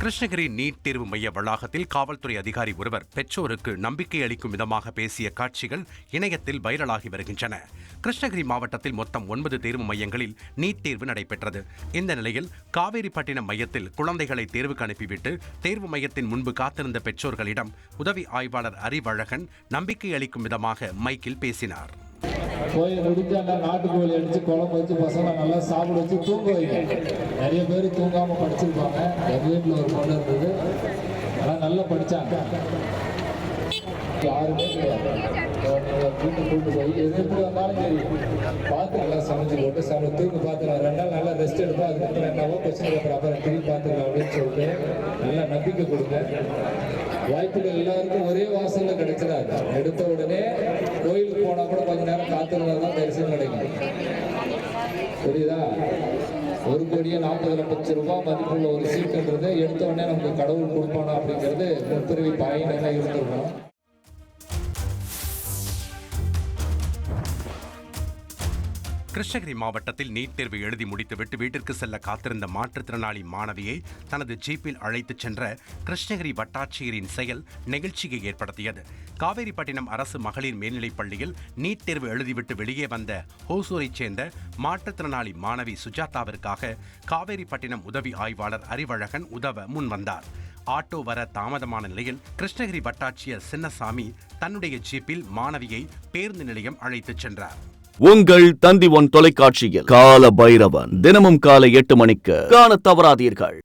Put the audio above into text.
Krishnagiri NEET தேர்வு மைய வளாகத்தில் காவல்துறை அதிகாரி ஒருவர் பெற்றோருக்கு நம்பிக்கை அளிக்கும் விதமாக பேசிய காட்சிகள் இணையத்தில் வைரலாகி வருகின்றன. கிருஷ்ணகிரி மாவட்டத்தில் மொத்தம் ஒன்பது தேர்வு மையங்களில் நீட் தேர்வு நடைபெற்றது. இந்த நிலையில் காவேரிப்பட்டினம் மையத்தில் குழந்தைகளை தேர்வுக்கு அனுப்பிவிட்டு தேர்வு மையத்தின் முன்பு காத்திருந்த பெற்றோர்களிடம் உதவி ஆய்வாளர் அறிவழகன் நம்பிக்கை அளிக்கும் விதமாக மைக்கில் பேசினார். கோயில் முடிஞ்சாண்டா நாட்டுக்கோழி அடிச்சு குழம்பு வச்சு பசங்களை நல்லா சாப்பிட வச்சு தூங்க வைங்க. நிறைய பேர் தூங்காம படிச்சிருப்பாங்க. எங்க வீட்டில் ஒரு பொண்ணு இருந்தது. ஆனால் நல்லா படிச்சாங்க. யாருமே கிடையாது. வீட்டு கூட்டு போய் எது எப்படி வந்தாலும் சரி. பார்த்து நல்லா சமைச்சு போட்டு சாப்பிட தூங்க பார்த்துக்கலாம். ரெண்டு நாள் நல்லா ரெஸ்ட் எடுப்போம் அதுக்கப்புறம் என்னவோ கொஸ்டின் பேப்பர் அப்புறம் திரும்பி பார்த்துக்கலாம் அப்படின்னு சொல்லிட்டு நல்லா நம்பிக்கை கொடுங்க. வாய்ப்புகள் எல்லாருக்கும் ஒரே வாசல்ல கிடைச்சிடாது. எடுத்த காத்திருந்தா தான் தரிசனம் கிடைக்கும். புரியுதா? ஒரு கோடியே நாற்பது லட்சம் ரூபாய் மதிப்புள்ள ஒரு சீட்டுன்றது எடுத்த உடனே நமக்கு கடவுள் கொடுப்பானா அப்படிங்கிறது முற்பிறவி பயன் இருந்திருக்கணும். கிருஷ்ணகிரி மாவட்டத்தில் நீட் தேர்வு எழுதி முடித்துவிட்டு வீட்டிற்கு செல்ல காத்திருந்த மாற்றுத்திறனாளி மாணவியை தனது ஜீப்பில் அழைத்துச் சென்ற கிருஷ்ணகிரி வட்டாட்சியரின் செயல் நெகிழ்ச்சியை ஏற்படுத்தியது. காவேரிப்பட்டினம் அரசு மகளிர் மேல்நிலைப் பள்ளியில் நீட் தேர்வு எழுதிவிட்டு வெளியே வந்த ஹோசூரைச் சேர்ந்த மாற்றுத்திறனாளி மாணவி சுஜாதாவிற்காக காவேரிப்பட்டினம் உதவி ஆய்வாளர் அறிவழகன் உதவ முன்வந்தார். ஆட்டோ வர தாமதமான நிலையில் கிருஷ்ணகிரி வட்டாட்சியர் சின்னசாமி தன்னுடைய ஜீப்பில் மாணவியை பேருந்து நிலையம் அழைத்துச் சென்றார். உங்கள் தந்தி ஒன் தொலைக்காட்சியில். கால பைரவன் தினமும் காலை எட்டு மணிக்கு காண தவறாதீர்கள்.